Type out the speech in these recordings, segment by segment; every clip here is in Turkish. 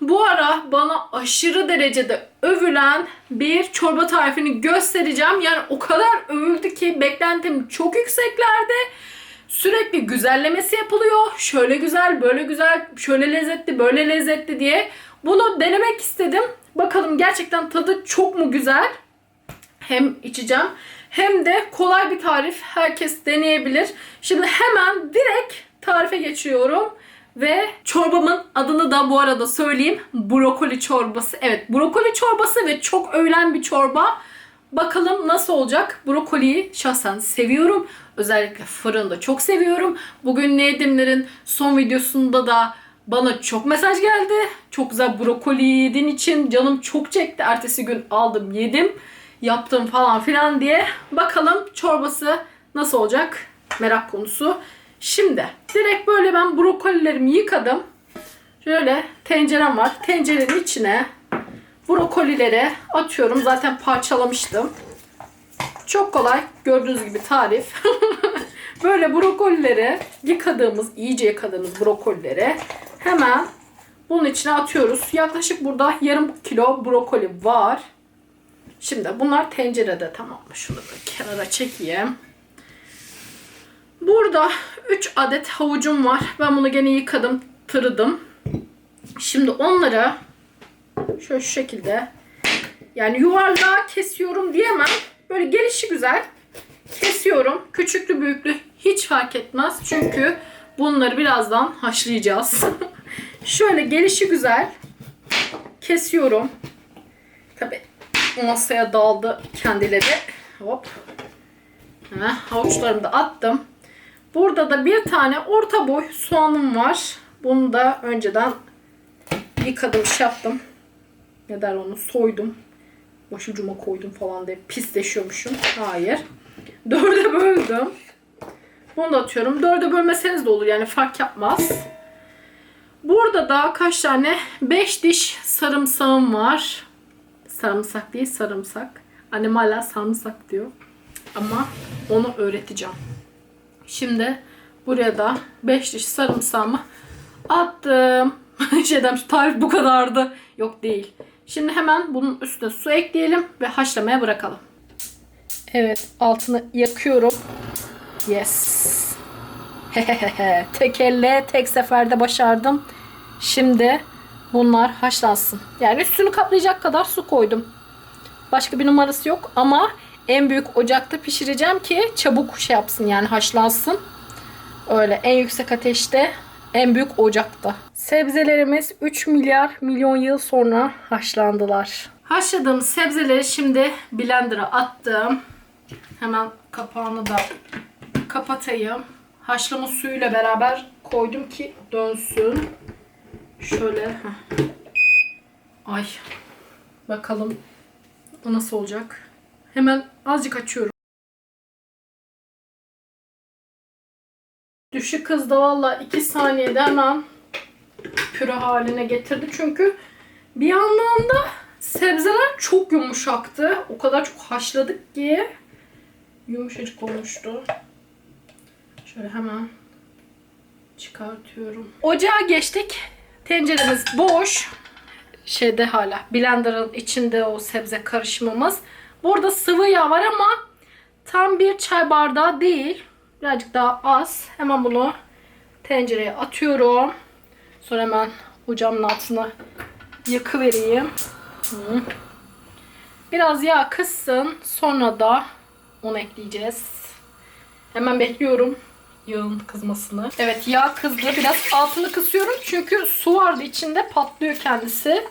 bu ara bana aşırı derecede övülen bir çorba tarifini göstereceğim. Yani o kadar övüldü ki beklentim çok yükseklerde. Sürekli güzellemesi yapılıyor. Şöyle güzel, böyle güzel, şöyle lezzetli, böyle lezzetli diye. Bunu denemek istedim. Bakalım gerçekten tadı çok mu güzel? Hem içeceğim hem de kolay bir tarif. Herkes deneyebilir. Şimdi hemen direkt tarife geçiyorum. Ve çorbamın adını da bu arada söyleyeyim. Brokoli çorbası. Evet brokoli çorbası ve çok övülen bir çorba. Bakalım nasıl olacak? Brokoliyi şahsen seviyorum. Özellikle fırında çok seviyorum. Bugün ne yedimlerin son videosunda da bana çok mesaj geldi. Çok güzel brokoli yediğin için canım çok çekti. Ertesi gün aldım yedim. Yaptım falan filan diye. Bakalım çorbası nasıl olacak? Merak konusu. Şimdi direkt böyle ben brokolilerimi yıkadım. Şöyle tencerem var. Tencerenin içine brokolileri atıyorum. Zaten parçalamıştım. Çok kolay. Gördüğünüz gibi tarif. Böyle brokolileri yıkadığımız, iyice yıkadığımız brokolileri hemen bunun içine atıyoruz. Yaklaşık burada yarım kilo brokoli var. Şimdi bunlar tencerede tamam mı? Şunu böyle kenara çekeyim. Burada 3 adet havucum var. Ben bunu gene yıkadım, tırıdım. Şimdi onları şöyle şu şekilde yani yuvarlağa kesiyorum diyemem. Böyle gelişi güzel kesiyorum. Küçüklü büyüklü hiç fark etmez. Çünkü bunları birazdan haşlayacağız. Şöyle gelişi güzel kesiyorum. Tabi masaya dağıldı kendileri. Hop. Heh, havuçlarımı da attım. Burada da bir tane orta boy soğanım var. Bunu da önceden yıkadım, şey yaptım. Ne der onu? Soydum. Başucuma koydum falan diye pisleşiyormuşum. Hayır. Dörde böldüm. Bunu da atıyorum. Dörde bölmeseniz de olur yani fark yapmaz. Burada da kaç tane? 5 diş sarımsağım var. Sarımsak değil sarımsak. Annem hala sarımsak diyor. Ama onu öğreteceğim. Şimdi buraya da 5 diş sarımsağımı attım. Şeyden şu tarif bu kadardı. Yok değil. Şimdi hemen bunun üstüne su ekleyelim ve haşlamaya bırakalım. Evet altını yakıyorum. Yes. tek elle tek seferde başardım. Şimdi bunlar haşlansın. Yani üstünü kaplayacak kadar su koydum. Başka bir numarası yok ama en büyük ocakta pişireceğim ki çabuk şey yapsın yani haşlansın. Öyle en yüksek ateşte en büyük ocakta. Sebzelerimiz 3 milyar milyon yıl sonra haşlandılar. Haşladığım sebzeleri şimdi blender'a attım. Hemen kapağını da kapatayım. Haşlama suyuyla beraber koydum ki dönsün. Şöyle. Ay. Bakalım o nasıl olacak. Hemen azıcık açıyorum. Düşük hızda valla 2 saniyede hemen püre haline getirdi. Çünkü bir yandan da sebzeler çok yumuşaktı. O kadar çok haşladık ki yumuşacık olmuştu. Şöyle hemen çıkartıyorum. Ocağa geçtik. Tenceremiz boş. Şeyde hala blenderın içinde o sebze karışımımız. Burada sıvı yağ var ama tam bir çay bardağı değil. Birazcık daha az. Hemen bunu tencereye atıyorum. Sonra hemen ocağımın altına yakıvereyim. Biraz yağ kızsın. Sonra da onu ekleyeceğiz. Hemen bekliyorum yağın kızmasını. Evet yağ kızdı. Biraz altını kısıyorum. Çünkü su vardı içinde patlıyor kendisi.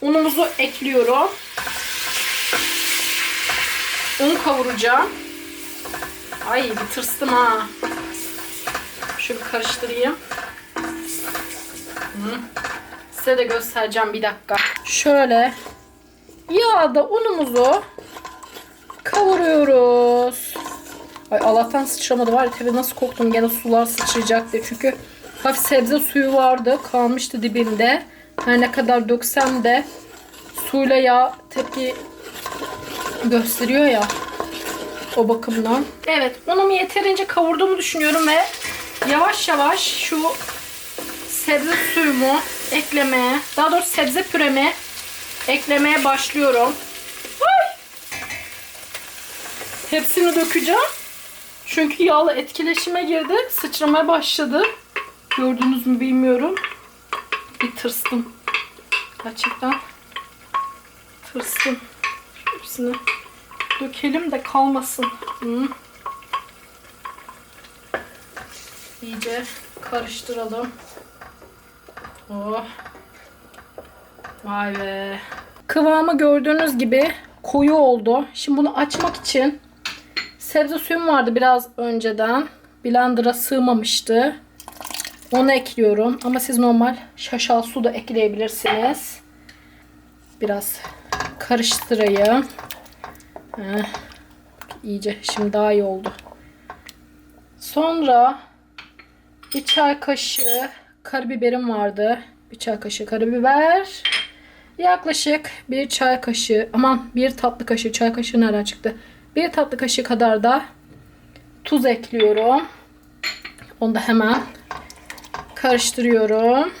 Unumuzu ekliyorum. Un kavuracağım. Ay bir tırstım ha. Şöyle karıştırayım. Hı. Size de göstereceğim bir dakika. Şöyle yağda unumuzu kavuruyoruz. Ay Allah'tan sıçramadı var ya tabii nasıl korktum gene sular sıçrayacak diye. Çünkü hafif sebze suyu vardı kalmıştı dibinde. Her ne kadar döksem de suyla yağ tepki gösteriyor ya. O bakımdan. Evet unumu yeterince kavurduğumu düşünüyorum ve yavaş yavaş şu sebze suyumu eklemeye, daha doğrusu sebze püremi eklemeye başlıyorum. Ay! Hepsini dökeceğim. Çünkü yağla etkileşime girdi. Sıçramaya başladı. Gördünüz mü bilmiyorum. Bir tırstım. Gerçekten tırstım. Hepsini dökelim de kalmasın. Hı. İyice karıştıralım. Oh. Vay be. Kıvamı gördüğünüz gibi koyu oldu. Şimdi bunu açmak için sebze suyum vardı biraz önceden. Blender'a sığmamıştı. Onu ekliyorum. Ama siz normal şaşal su da ekleyebilirsiniz. Biraz karıştırayım. Heh. İyice şimdi daha iyi oldu. Sonra bir çay kaşığı karabiberim vardı. Bir çay kaşığı karabiber. Yaklaşık bir çay kaşığı aman bir tatlı kaşığı çay kaşığı nereden çıktı? Bir tatlı kaşığı kadar da tuz ekliyorum. Onu da hemen karıştırıyorum.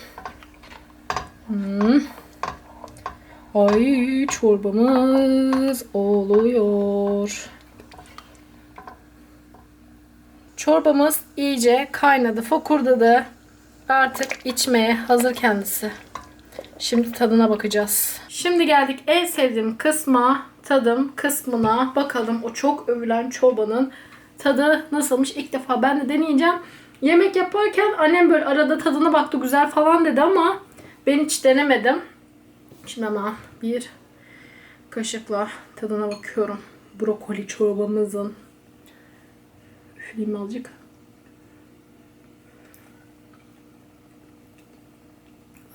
Hmm. Ay çorbamız oluyor. Çorbamız iyice kaynadı, fokurdadı. Artık içmeye hazır kendisi. Şimdi tadına bakacağız. Şimdi geldik en sevdiğim kısma, tadım kısmına. Bakalım o çok övülen çorbanın tadı nasılmış. İlk defa ben de deneyeceğim. Yemek yaparken annem böyle arada tadına baktı güzel falan dedi ama ben hiç denemedim. Şimdi hemen bir kaşıkla tadına bakıyorum. Brokoli çorbamızın. Üfleyeyim azıcık.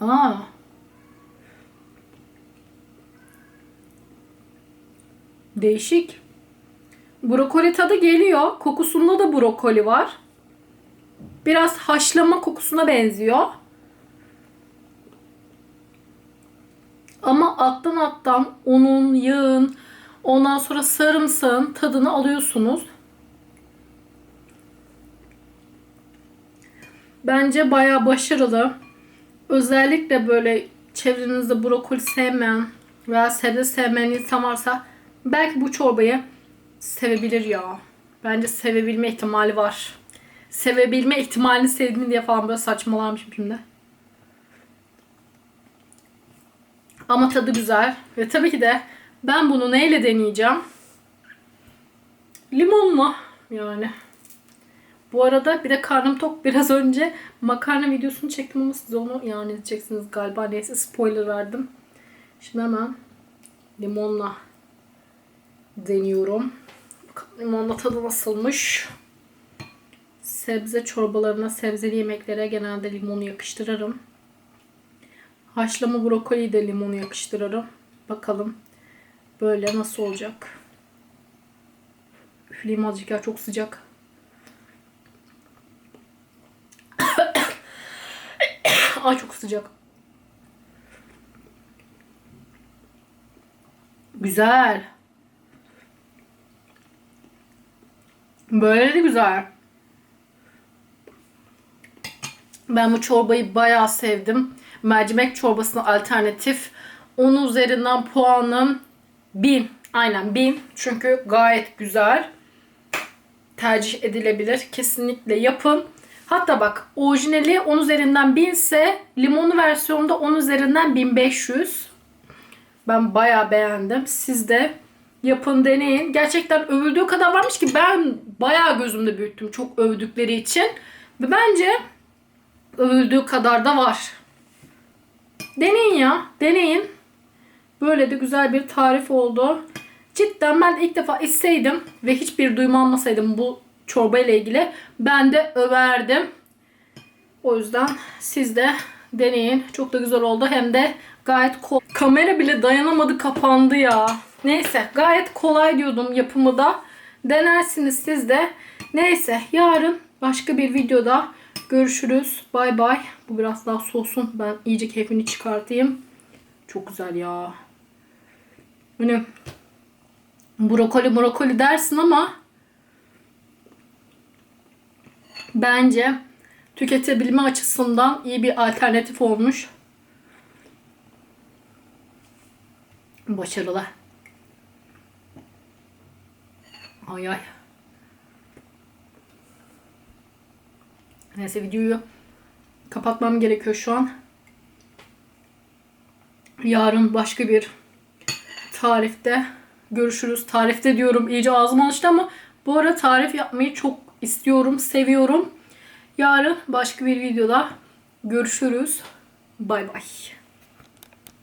Aa. Değişik. Brokoli tadı geliyor. Kokusunda da brokoli var. Biraz haşlama kokusuna benziyor. Ama alttan alttan unun, yağın, ondan sonra sarımsağın tadını alıyorsunuz. Bence bayağı başarılı. Özellikle böyle çevrenizde brokoli sevmeyen veya sebze sevmeyen insan varsa belki bu çorbayı sevebilir ya. Bence sevebilme ihtimali var. Sevebilme ihtimalini sevdim diye falan böyle saçmalarmışım şimdi. Ama tadı güzel. Ve tabii ki de ben bunu neyle deneyeceğim? Limonla yani. Bu arada bir de karnım tok. Biraz önce makarna videosunu çektim ama siz onu yani izleyeceksiniz galiba. Neyse spoiler verdim. Şimdi hemen limonla deniyorum. Limonla tadı nasılmış. Sebze çorbalarına, sebzeli yemeklere genelde limonu yakıştırırım. Haşlama brokoliyi de limonu yakıştırırım. Bakalım böyle nasıl olacak. Üfleyeyim azıcık ya çok sıcak. Ay çok sıcak. Güzel. Böyle de güzel. Ben bu çorbayı bayağı sevdim. Mercimek çorbasına alternatif. 10 üzerinden puanım 1000. Aynen 1000. Çünkü gayet güzel. Tercih edilebilir. Kesinlikle yapın. Hatta bak orijinali 10 üzerinden 1000 ise limonlu versiyonda 10 üzerinden 1500. Ben bayağı beğendim. Siz de yapın deneyin. Gerçekten övüldüğü kadar varmış ki ben bayağı gözümde büyüttüm çok övdükleri için. Ve bence övüldüğü kadar da var. Deneyin ya. Deneyin. Böyle de güzel bir tarif oldu. Cidden ben ilk defa içseydim ve hiçbir duyum almasaydım bu çorba ile ilgili ben de överdim. O yüzden siz de deneyin. Çok da güzel oldu. Hem de gayet kolay. Kamera bile dayanamadı kapandı ya. Neyse gayet kolay diyordum yapımı da. Denersiniz siz de. Neyse yarın başka bir videoda Görüşürüz. Bay bay. Bu biraz daha soğusun. Ben iyice keyfini çıkartayım. Çok güzel ya. Hani brokoli brokoli dersin ama bence tüketebilme açısından iyi bir alternatif olmuş. Başarılı. Ay ay. Neyse videoyu kapatmam gerekiyor şu an. Yarın başka bir tarifte görüşürüz. Tarifte diyorum iyice ağzım alıştı ama bu ara tarif yapmayı çok istiyorum, seviyorum. Yarın başka bir videoda görüşürüz. Bay bay.